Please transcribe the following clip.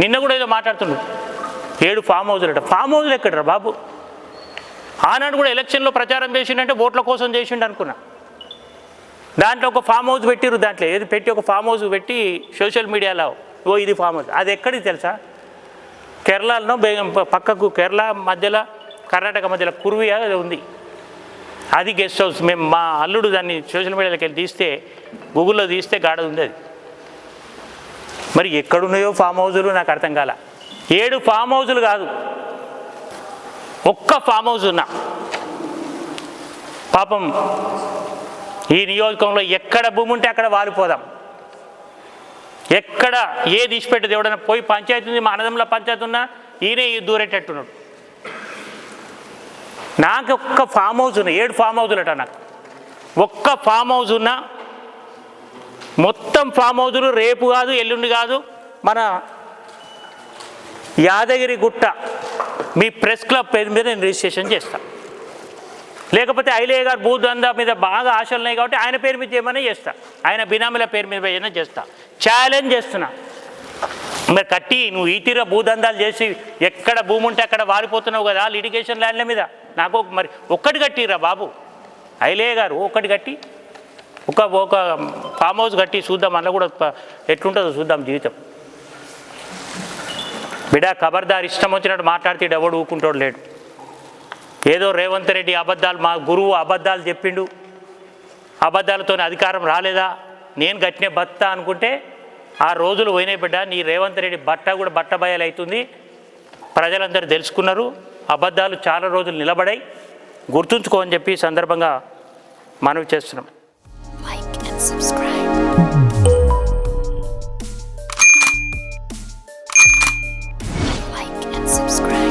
నిన్న కూడా ఏదో మాట్లాడుతున్నాడు ఏడు ఫామ్ హౌజులట ఫామ్ హౌజులు ఎక్కడరా బాబు? ఆనాడు కూడా ఎలక్షన్లో ప్రచారం చేసిండంటే ఓట్ల కోసం చేసిండు అనుకున్నా. దాంట్లో ఒక ఫామ్ హౌస్ పెట్టిరు దాంట్లో. ఏది పెట్టి ఒక ఫామ్ హౌస్ పెట్టి సోషల్ మీడియాలో ఓ ఇది ఫామ్ హౌస్. అది ఎక్కడికి తెలుసా? కేరళలో పక్కకు కేరళ మధ్యలో కర్ణాటక మధ్యలో కురువియా ఉంది. అది గెస్ట్ హౌస్. మేము మా అల్లుడు దాన్ని సోషల్ మీడియాలోకి వెళ్ళి తీస్తే గూగుల్లో తీస్తే గాడ ఉంది అది. మరి ఎక్కడున్నాయో ఫామ్ హౌజులు నాకు అర్థం కాల. ఏడు ఫామ్ హౌజులు కాదు. ఒక్క ఫామ్ హౌస్ ఉన్నా. పాపం ఈ నియోజకంలో ఎక్కడ భూమి ఉంటే అక్కడ వాలిపోదాం. ఎక్కడ ఏది ఇచ్చిపెట్టదు ఎవడన్నా పోయి పంచాయతీ ఉంది మా అన్నదమ్ముల పంచాయతీ ఉన్నా ఈయనే దూరేటట్టున్నాడు. నాకు ఒక్క ఫామ్ హౌస్ ఉన్నా ఏడు ఫామ్ హౌజులట నాకు. ఒక్క ఫామ్ హౌస్ ఉన్నా మొత్తం ఫామ్ హౌజులు రేపు కాదు ఎల్లుండి కాదు. మన యాదగిరి గుట్ట మీ ప్రెస్ క్లబ్ పేరు మీద నేను రిజిస్ట్రేషన్ చేస్తాను లేకపోతే ఐలయ్య గారు భూదందా మీద బాగా ఆశలు ఉన్నాయి కాబట్టి ఆయన పేరు మీద చేయమని చేస్తా. ఆయన బినామీల పేరు మీద ఏమైనా చేస్తా. ఛాలెంజ్ చేస్తున్నా. మరి కట్టి నువ్వు ఈటీర భూదందాలు చేసి ఎక్కడ భూమి ఉంటే అక్కడ వారిపోతున్నావు కదా లిటిగేషన్ ల్యాండ్ల మీద. నాకు మరి ఒక్కటి కట్టిరా బాబు. ఐలయ్య గారు ఒక్కటి కట్టి ఒక ఒక ఫామ్ హౌస్ కట్టి చూద్దాం అందులో కూడా ఎట్లుంటుందో చూద్దాం జీవితం. బిడా ఖబర్దార్ ఇష్టం వచ్చినట్టు మాట్లాడితే ఎవడు ఊకుంటాడు లేడు. ఏదో రేవంత్ రెడ్డి అబద్ధాలు మా గురువు అబద్ధాలు చెప్పిండు. అబద్ధాలతో అధికారం రాలేదా? నేను గట్టినే బత్త అనుకుంటే ఆ రోజులు పోయినాయి బిడ్డ నీ రేవంత్ రెడ్డి బట్ట కూడా బట్ట బయలు అవుతుంది ప్రజలందరూ తెలుసుకున్నారు అబద్ధాలు చాలా రోజులు నిలబడాయి. గుర్తుంచుకో అని చెప్పి సందర్భంగా మనవి చేస్తున్నాం. Subscribe. Like and subscribe.